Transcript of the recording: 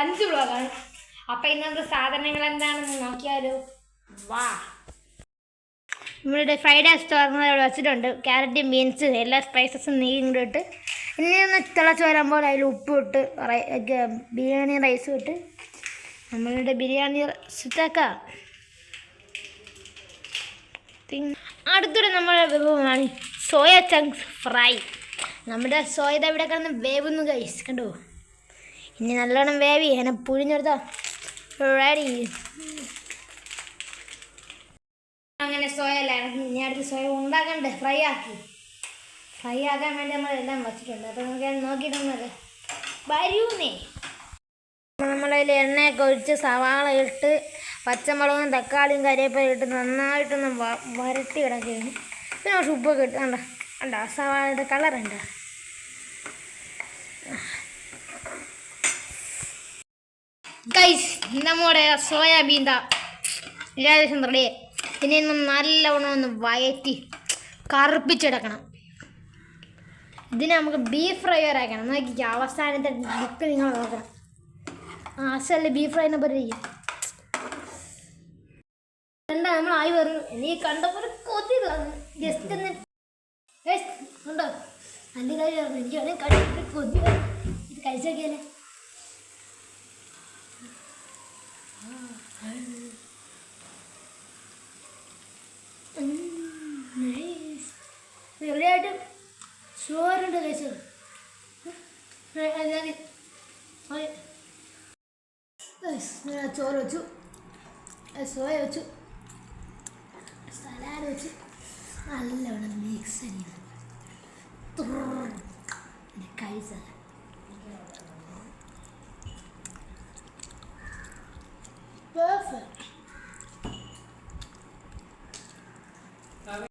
അഞ്ച് വ്ളോഗാണ് അപ്പം ഇന്നത്തെ സാധനങ്ങൾ എന്താണെന്ന് നോക്കിയാലോ വാ. നമ്മളുടെ ഫ്രൈഡ് റൈസ് തുറന്നത് ഇവിടെ വെച്ചിട്ടുണ്ട്. ക്യാരറ്റും ബീൻസ് എല്ലാ സ്പൈസസും നീങ്ങി ഇട്ട്. ഇനി ഒന്ന് തിളച്ച് വരുമ്പോൾ അതിൽ ഉപ്പ് ഇട്ട് ബിരിയാണി റൈസ് ഇട്ട് നമ്മളുടെ ബിരിയാണി സെറ്റാക്കാം അടുത്തൊരു നമ്മുടെ വിഭവമാണ് സോയ ചങ്ക്സ് ഫ്രൈ. നമ്മുടെ സോയ ദാ ഇവിടെ കിടന്ന് വേവുന്നു കൈസ് കണ്ടോ? ഇനി നല്ലോണം വേവി. എന്നെ പുഴിഞ്ഞെടുത്തോ റെഡി അങ്ങനെ സോയ അല്ലായിരുന്നു ഇനി അടുത്ത് സോയ ഉണ്ടാക്കണ്ടേ? ഫ്രൈ ആക്കി. ഫ്രൈ ആക്കാൻ വേണ്ടി നമ്മൾ എല്ലാം വച്ചിട്ടുണ്ട്. അപ്പോൾ നമുക്ക് നോക്കിയിട്ടുണ്ട് വരൂന്നേ. നമ്മളതിൽ എണ്ണയൊക്കെ ഒഴിച്ച് സവാള ഇട്ട് പച്ചമുളകും തക്കാളിയും കരിയപ്പം ഇട്ട് നന്നായിട്ടൊന്ന് വരട്ടി കിടക്കുകയാണ്. പിന്നെ കുറച്ച് ഉപ്പൊക്കെ ഇട്ട് കണ്ട? കണ്ട? സവാളയുടെ കളറുണ്ട് ഗൈസ് നമ്മുടെ സോയാബീൻ ദാ ഏകദേശം റെഡി ഇനി ഒന്ന് നല്ലവണ്ണം ഒന്ന് വയറ്റി കറുപ്പിച്ചെടുക്കണം ഇതിനെ നമുക്ക് ബീഫ് ഫ്രൈ വരെ ആക്കണം നോക്കി അവസാനത്തെ ബുക്ക് നിങ്ങൾ നോക്കണം ആശല്ലേ ബീഫ് ഫ്രൈനെ പറ്റി എന്താ നമ്മൾ ആയി വരുന്നു നീ കണ്ടപ്പോൾ കൊതി ജസ്റ്റ് ഒന്ന് ഉണ്ടോ നല്ല കാര്യം എനിക്ക് വേണമെങ്കിൽ കൊതി. ഇത് കഴിച്ചോക്കിയാലേ എവിടെയായിട്ട് ചോറുണ്ട് കഴിച്ചത് ചോറ് വെച്ചു. സോയ വെച്ചു. സലാഡ് വെച്ചു. നല്ലവണ്ണം മിക്സ് ചെയ്ത്. കഴിച്ചത്.